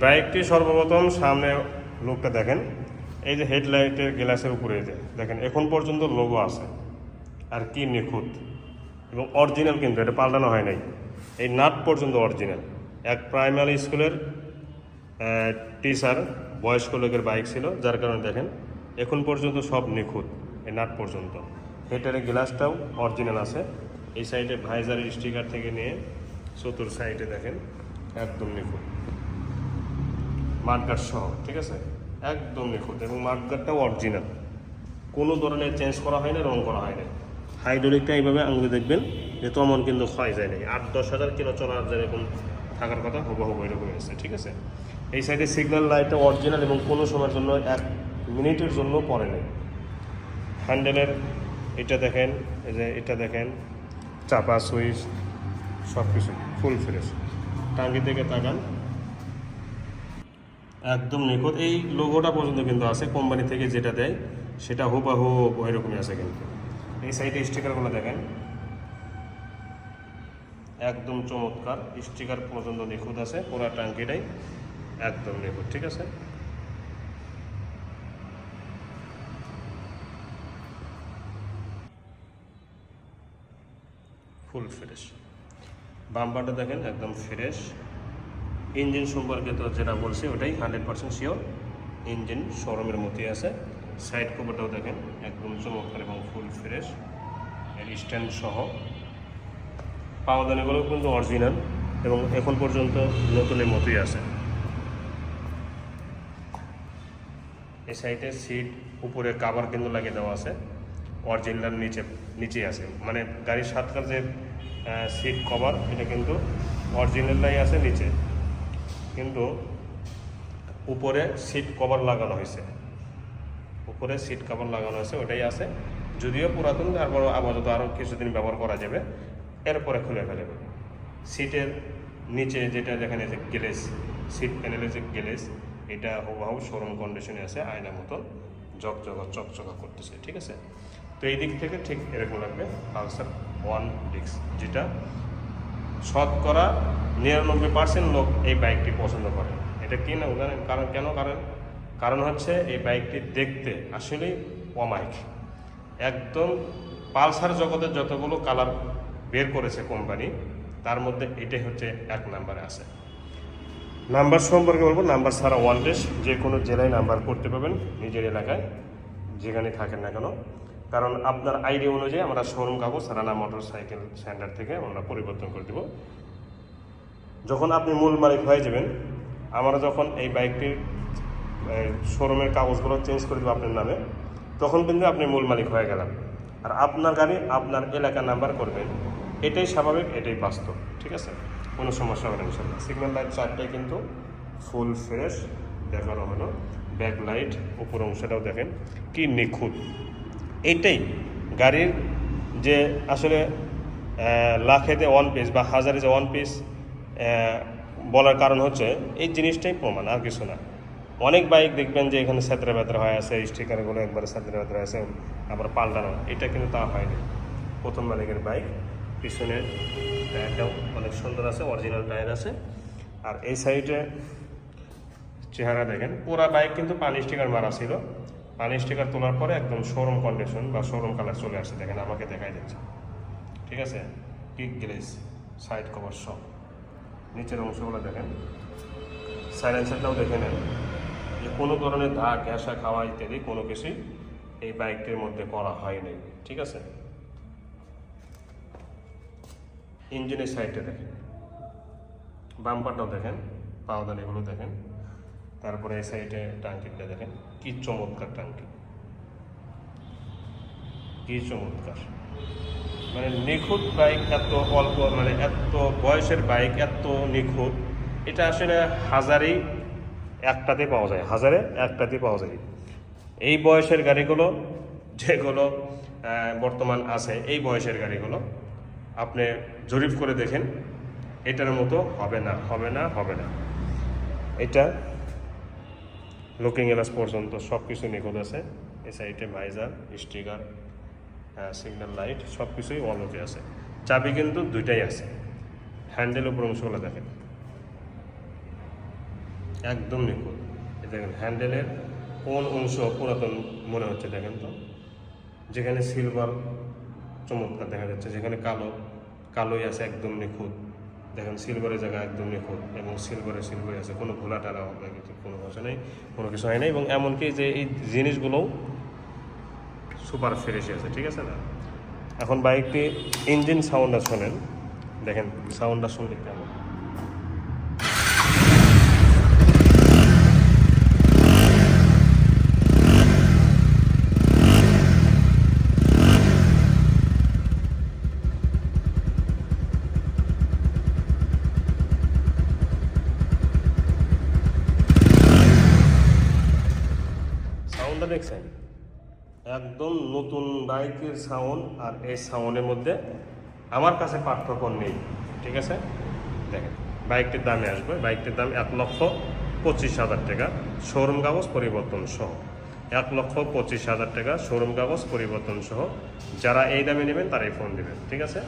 বাইকটি সর্বপ্রথম সামনে লোকটা দেখেন। এই যে হেডলাইটের গ্লাসের উপরে যে, দেখেন, এখন পর্যন্ত লোগো আছে। আর কি নিখুঁত। এবং অরিজিনাল কিন্তু, এটা পাল্টানো হয় নাই। এই নাট পর্যন্ত অরিজিনাল। এক প্রাইমারি স্কুলের টিচার, বয়স্ক লোকের বাইক ছিল, যার কারণে দেখেন, এখন পর্যন্ত সব নিখুঁত এই নাট পর্যন্ত। হেটারের গ্লাসটাও অরিজিনাল আছে। এই সাইডে ভাইজারের স্টিকার থেকে নিয়ে চতুর সাইডে দেখেন, একদম নিখুঁত। মাঠগাট সহ, ঠিক আছে? একদম নিখুঁত এবং মাঠগাটটাও অরিজিনাল কোনো ধরনের চেঞ্জ করা হয় না রং করা হয় না হাইড্রোলিকটা এইভাবে আঙুলে দেখবেন যে তেমন কিন্তু ক্ষয় যায় নাই। আট, দশ হাজার কিলো চলার যেরকম থাকার কথা হুবহু এরকম আছে, ঠিক আছে? এই সাইডে সিগন্যাল লাইটটা অরিজিনাল এবং কোনো সময়ের জন্য এক মিনিটের জন্য পরে নেই। হ্যান্ডেলের এটা দেখেন, এই যে এটা দেখেন, চাপা সুইচ সব কিছু ফুল ফ্রেশ টাঙ্গি থেকে তাকান। একদম নিখুঁত। এই লোগোটা পর্যন্ত কিন্তু আছে, কোম্পানি থেকে যেটা দেয়, সেটা হুবাহু ওইরকমই আছে কিন্তু। এই সাইডে স্টিকারগুলো দেখেন। একদম চমৎকার স্টিকার পর্যন্ত নিখুঁত আছে, পুরো টাঙ্কিটাই একদম নিখুঁত, ঠিক আছে? ফুল ফ্রেশ বাম্পারটা দেখেন, একদম ফ্রেশ ইঞ্জিন সম্পর্কে তো যেটা বলছি, ওটাই হান্ড্রেড পার্সেন্ট শিওর ইঞ্জিন শোরুমের মতোই আছে। সাইড কভারটাও দেখেন, একদম চমৎকার এবং ফুল ফ্রেশ স্ট্যান্ড সহ। পাওদানিগুলো কিন্তু অরিজিনাল এবং এখন পর্যন্ত নতুনের মতোই আছে। এই সাইডে সিট উপরে কাভার কিন্তু লাগিয়ে দেওয়া আছে। অরিজিনাল নিচে, নিচেই আছে। মানে গাড়ির সাতকার যে সিট কভার এটা কিন্তু অরিজিনালটাই আছে নিচে। কিন্তু উপরে সিট কভার লাগানো হয়েছে। উপরে সিট কভার লাগানো হয়েছে, ওটাই আছে। যদিও পুরাতন তারপর আপাতত আরও কিছুদিন ব্যবহার করা যাবে। এরপরে খুলে ফেলবে। সিটের নিচে যেটা যেখানে যে গ্লেস সিট প্যানেলের যে গ্লেস, এটা হুবহু শোরুম কন্ডিশনে আছে আয়না মতন জকজকা চকচকা করতেছে, ঠিক আছে? তো এই দিক থেকে ঠিক এরকম লাগবে। পালসার ওয়ান ডিক্স যেটা শতকরা নিরানব্বই পার্সেন্ট লোক এই বাইকটি পছন্দ করে। এটা কি না জানেন কারণ কেন? কারণ কারণ হচ্ছে এই বাইকটি দেখতে আসলেই অমাইক একদম পালসার জগতের যতগুলো কালার বের করেছে কোম্পানি তার মধ্যে এটাই হচ্ছে এক নাম্বারে আছে। নাম্বার সম্পর্কে বলব নাম্বার ছাড়া ওয়ান ডেস যে কোনো জেলায় নাম্বার করতে পারবেন। নিজের এলাকায়, যেখানে থাকেন না কেন। কারণ আপনার আইডি অনুযায়ী আমরা শোরুম কাগজ রানা মোটর সাইকেল সেন্টার থেকে আমরা পরিবর্তন করে দেব। যখন আপনি মূল মালিক হয়ে যাবেন, আমরা যখন এই বাইকটির শোরুমের কাগজগুলো চেঞ্জ করে দেবো আপনার নামে, তখন কিন্তু আপনি মূল মালিক হয়ে গেলেন। আর আপনার গাড়ি আপনার এলাকা নাম্বার করবেন এটাই স্বাভাবিক, এটাই বাস্তব, ঠিক আছে? কোনো সমস্যা হবে না সিগন্যাল লাইট চারটাই কিন্তু ফুল ফ্রেশ দেখানো হলো। ব্যাক লাইট উপর অংশটাও দেখেন, কি নিখুঁত। এইটাই। গাড়ির যে আসলে লাখেতে ওয়ান পিস বা হাজারে যে ওয়ান পিস বলার কারণ হচ্ছে এই জিনিসটাই প্রমাণ, আর কিছু না। অনেক বাইক দেখবেন যে এখানে স্যাতরা ব্যাতরা হয়ে আছে স্টিকারগুলো একবারে স্যাতরা ব্যাতরা আছে, আবার পাল্টানো। এটা কিন্তু তা হয়নি। প্রথম মালিকের বাইক পিছনের টায়ারটাও অনেক সুন্দর আছে অরিজিনাল টায়ার আছে। আর এই সাইডে চেহারা দেখেন, পুরা বাইক কিন্তু পানি স্টিকার মারা ছিল। পানি স্টিকার তোলার পরে একদম শোরুম কন্ডিশন বা শোরুম কালার চলে আসছে দেখেন আমাকে দেখাই যাচ্ছে ঠিক আছে? কিক গ্লেস সাইড কভার সব নিচের অংশগুলো দেখেন। সাইলেন্সারটাও দেখে নেন। যে কোনো ধরনের ধা গ্যাসা খাওয়া ইত্যাদি কোনো কিছুই এই বাইকটির মধ্যে করা হয়নি ঠিক আছে? ইঞ্জিনের সাইডটা দেখেন। বাম্পারটাও দেখেন পাওদানিগুলো দেখেন। তারপরে এই সাইডে টাঙ্কিটা দেখেন, কি চমৎকার টাঙ্কি। কি চমৎকার। মানে নিখুঁত বাইক এত অল্প মানে এত বয়সের বাইক এত নিখুঁত, এটা আসলে হাজারেই একটাতে পাওয়া যায়, হাজারে একটাতে পাওয়া যায়। এই বয়সের গাড়িগুলো যেগুলো বর্তমান আছে, এই বয়সের গাড়িগুলো আপনি জরিপ করে দেখেন, এটার মতো হবে না হবে না হবে না। এটা লুকিং গ্লাস পর্যন্ত সব কিছু নিখুঁত আছে এই সাইডে ভাইজার স্টিকার সিগন্যাল লাইট সব কিছুই অলকে আছে চাবি কিন্তু দুইটাই আছে হ্যান্ডেল উপর অংশগুলো দেখেন একদম নিখুঁত দেখেন হ্যান্ডেলের কোন অংশ পুরাতন মনে হচ্ছে দেখেন তো যেখানে সিলভার চমৎকার দেখা যাচ্ছে যেখানে কালো কালোই আছে একদম নিখুঁত দেখেন সিলভারের জায়গা একদম নিখুঁত এবং সিলভারে সিলভারে আছে, কোনো ঘোলা টালা কোনো কিছু নেই, কোনো কিছু হয় নাই এবং এমনকি যে এই জিনিসগুলোও সুপার ফ্রেশ আছে, ঠিক আছে না? এখন বাইকটি ইঞ্জিন সাউন্ডটা শোনেন, দেখেন সাউন্ডটা শুনলে কেমন? সাউন্ডটা দেখছেন? একদম নতুন বাইকের সাউন্ড আর এই সাউন্ডের মধ্যে আমার কাছে পার্থক্য নেই, ঠিক আছে? দেখেন, বাইকটির দামে আসবে, বাইকটির দাম এক লক্ষ পঁচিশ হাজার টাকা শোরুম কাগজ পরিবর্তন সহ। এক লক্ষ পঁচিশ হাজার টাকা শোরুম কাগজ পরিবর্তন সহ। যারা এই দামে নেবেন, তারাই ফোন দেবেন, ঠিক আছে?